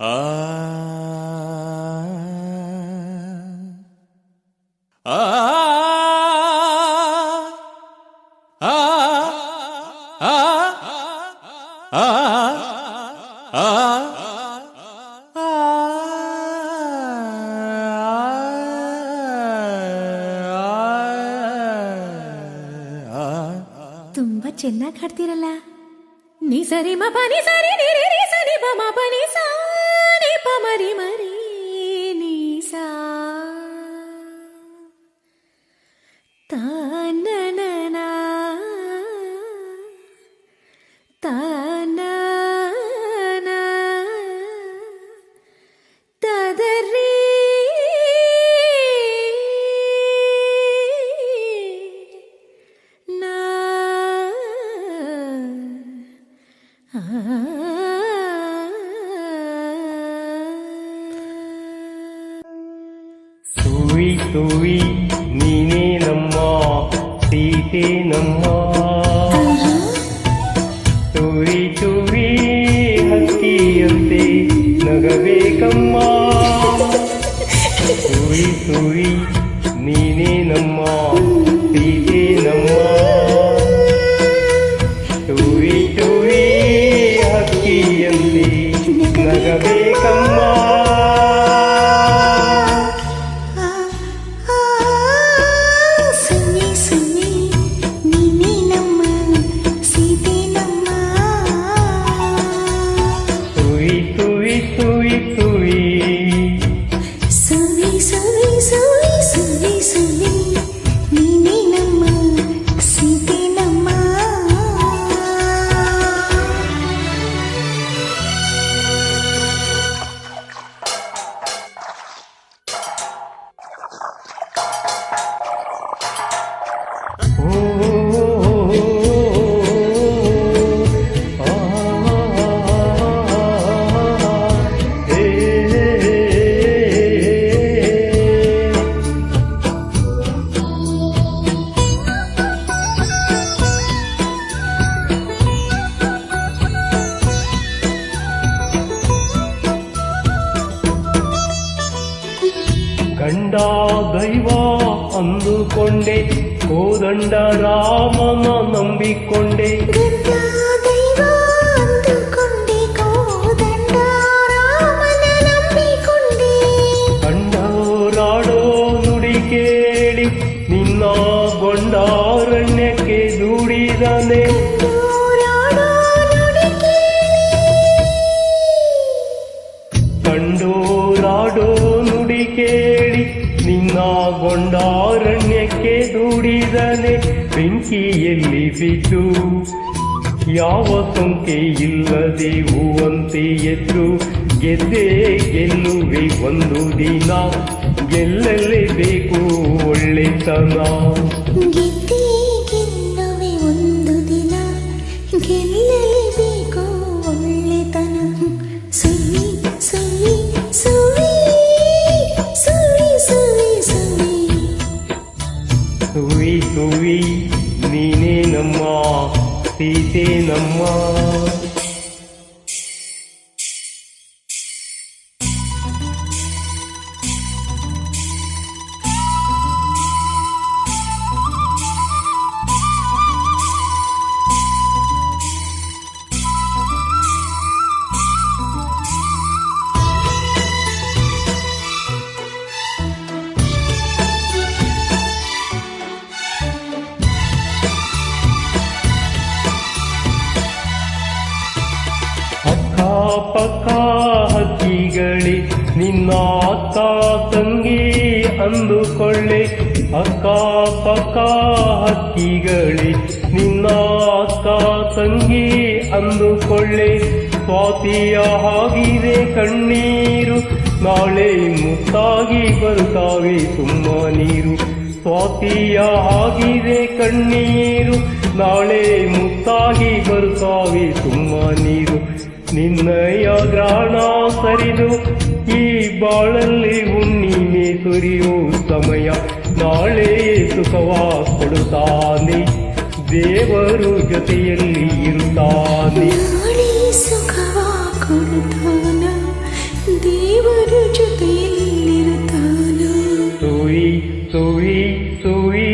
ಆ ಆ ಆ ಆ ತುಂಬಾ ಚೆನ್ನಾಗಿ ಹಾಡ್ತಿರಲ್ಲ ನೀ ಸರಿ ಮ ಸರಿ ನೀ ರಿ ಸರಿ பமரி மரி நீசா. தானனா தானா Ah ತುಯಿ ತುಯಿ ನೀನೇ ನಮ್ಮ ಸೀತೆ ನಮ್ಮ ತುರಿ ತುರಿ ಹಕ್ಕಿಯಂತೆ ನಗಬೇಕಮ್ಮ ತುರಿ ತುರಿ ನೀನೇ ನಮ್ಮ ಸೀತೆ ನಮ್ಮ ತುರಿ ತುರಿ ಹಕ್ಕಿಯಂತೆ ನಗಬೇಕಮ್ಮ ಗಂಡ ದೈವ ಅಂದುಕೊಂಡೆ ಕೋದಂಡ ರಾಮನ ನಂಬಿಕೊಂಡೆ ಗೊಂಡಾರಣ್ಯಕ್ಕೆ ದೂಡಿದನೆ ಬೆಂಕಿಯಲ್ಲಿ ಬಿದ್ದು, ಯಾವ ಸೊಂಕೆ ಇಲ್ಲದೆ ಹೂವಂತೆ ಎದ್ದು, ಗೆದ್ದೆ ಗೆಲ್ಲುವೆ ಒಂದು ದಿನ ಗೆಲ್ಲಲೇಬೇಕು ಒಳ್ಳೆತನ. ಗೆದ್ದೆ ಗೆಲ್ಲುವೆ ಒಂದು ದಿನ ಗೆಲ್ಲಲೇಬೇಕು ಸುವಿ ಸುವಿ ನೀನೇ ನಮ್ಮ ಸೀತೆ ನಮ್ಮ ಪಕ್ಕ ಹಕ್ಕಿಗಳಿ ನಿನ್ನ ಅಕ್ಕ ತಂಗಿ ಅಂದುಕೊಳ್ಳೆ. ಅಕ್ಕ ಪಕ್ಕ ಹಕ್ಕಿಗಳಿ ನಿನ್ನ ಅಕ್ಕ ತಂಗಿ ಅಂದುಕೊಳ್ಳೆ. ಸ್ವಾತಿಯ ಹಾಗಿದೆ ಕಣ್ಣೀರು, ನಾಳೆ ಮುತ್ತಾಗಿ ಬರುತ್ತಾವೆ ತುಂಬ ನೀರು. ಸ್ವಾತಿಯ ಹಾಗಿದೆ ಕಣ್ಣೀರು, ನಾಳೆ ಮುತ್ತಾಗಿ ಬರುತ್ತಾವೆ ತುಂಬ ನೀರು. ನಿನ್ನಯ ಗ್ರಾಣ ಸರಿದು ಈ ಬಾಳಲ್ಲಿ ಹುಣ್ಣಿಮೆ ಸುರಿಯೋ ಸಮಯ ನಾಳೆ ಸುಖವ ಕೊಡುತ್ತಾನೆ ದೇವರು ಜೊತೆಯಲ್ಲಿ ಇರುತ್ತಾನೆ ನಾಳೆ ಸುಖವ ಕೊಡುತ್ತಾನ ದೇವರು ಜೊತೆಯಲ್ಲಿರುತ್ತಾನೋ ತುಯಿ ತುಯಿ ತುಯಿ